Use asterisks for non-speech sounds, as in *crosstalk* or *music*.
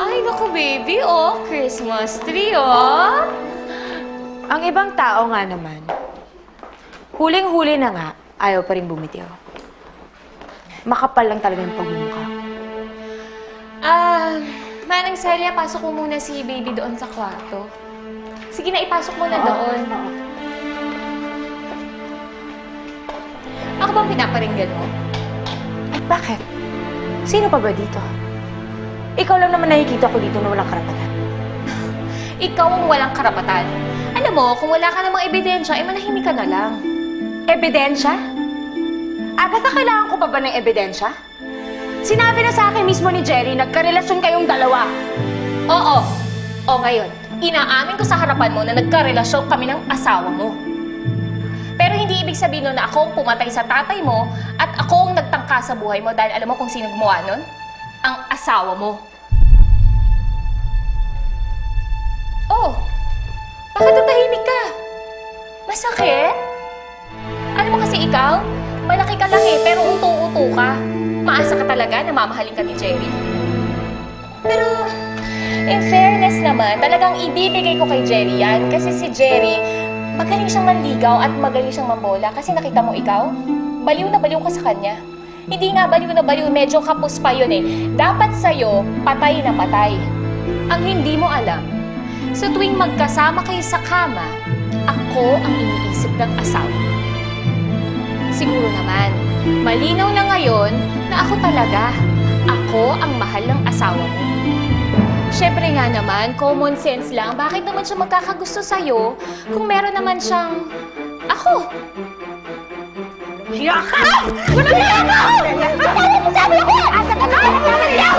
Ay, naku baby, oh. Christmas tree, oh. Ang ibang tao nga naman, huling-huli na nga, ayaw pa rin bumitiw. Makapal lang talaga yung pagmumukha. Ah, Manang Celia, pasok mo muna si baby doon sa kwarto. Sige na, ipasok mo na doon. Ako bang pinaparinggan mo? At bakit? Sino pa ba dito? Ikaw lang naman nakikita ko dito na walang karapatan. *laughs* Ikaw ang walang karapatan. Alam mo, kung wala ka namang ebidensya, eh manahimik ka na lang. Ebidensya? Agatha, kailangan ko pa ba ng ebidensya? Sinabi na sa akin mismo ni Jerry, nagkarelasyon kayong dalawa. Oo. O ngayon, inaamin ko sa harapan mo na nagkarelasyon kami ng asawa mo. Pero hindi ibig sabihin nun na ako ang pumatay sa tatay mo at ako ang nagtangka sa buhay mo dahil alam mo kung sino gumawa nun? Ang asawa mo. Oh, bakit tatahimik ka? Masakit? Alam mo kasi ikaw, malaki ka lang eh, pero uto-uto ka. Maasa ka talaga na mamahalin ka ni Jerry. Pero, in fairness naman, talagang ibibigay ko kay Jerry yan. Kasi si Jerry, magaling siyang manligaw at magaling siyang mambola. Kasi nakita mo ikaw, baliw na baliw ka sa kanya. Hindi nga baliw na baliw, medyo kapos pa yun eh. Dapat sa'yo, patay na patay. Ang hindi mo alam, sa tuwing magkasama kayo sa kama, ako ang iniisip ng asawa. Siguro naman, malinaw na ngayon na ako talaga, ako ang mahal ng asawa mo. Siyempre nga naman, common sense lang, bakit naman siya magkakagusto sa'yo kung meron naman siyang ako? Siya ka! Walang niya ako! Sabi mo sabi ako! Asa ka na? Walang niya!